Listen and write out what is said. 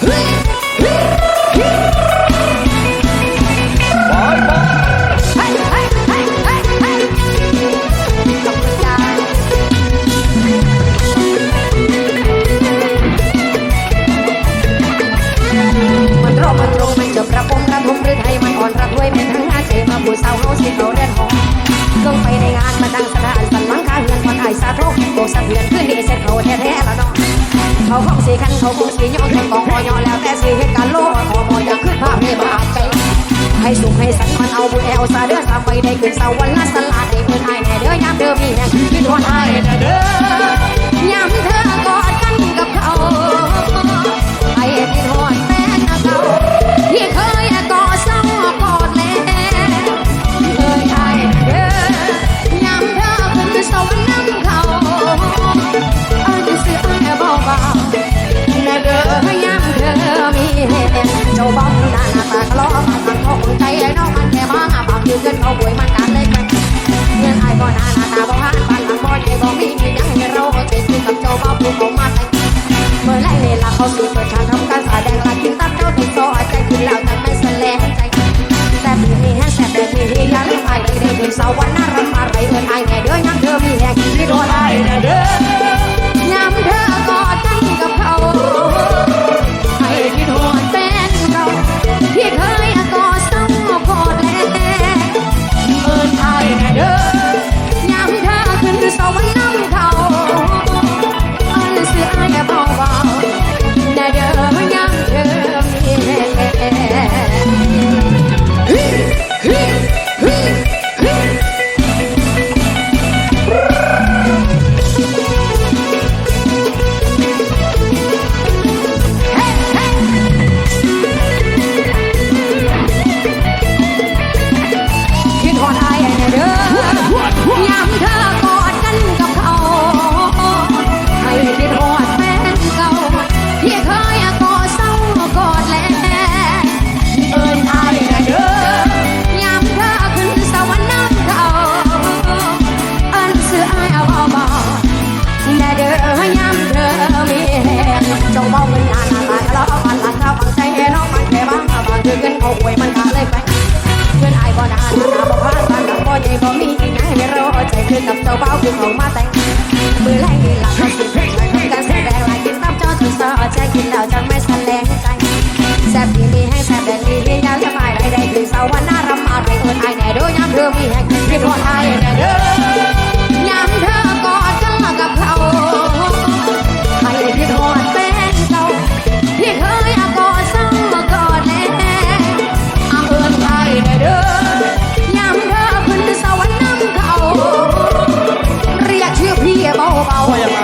Hey! เขาบุสีย้อนจนต้องพอยย้อนแล้วแต่สีเหตุการณ์โลกขอพอยักขึ้นภาพให้บาดใจให้สุขให้สันมันเอาบุญเอลซาเด้อสามไปได้ขึ้นเสาวันละสลัดได้เงินไอแน่เด้อยามเดิมนี่แน่คิดว่าไอแน่เด้อ เขาสีเปิดทางทำการสาแดงลากินตัดเก้าติดซอย นาหน้าบ่พานบ้าหลังบ่ใจบ่มีที่ไหนไม่รอใจขึ้กับเจ้าเบ้าผู้เขามาแต่งมือไรงหลังเขาสิ 欢迎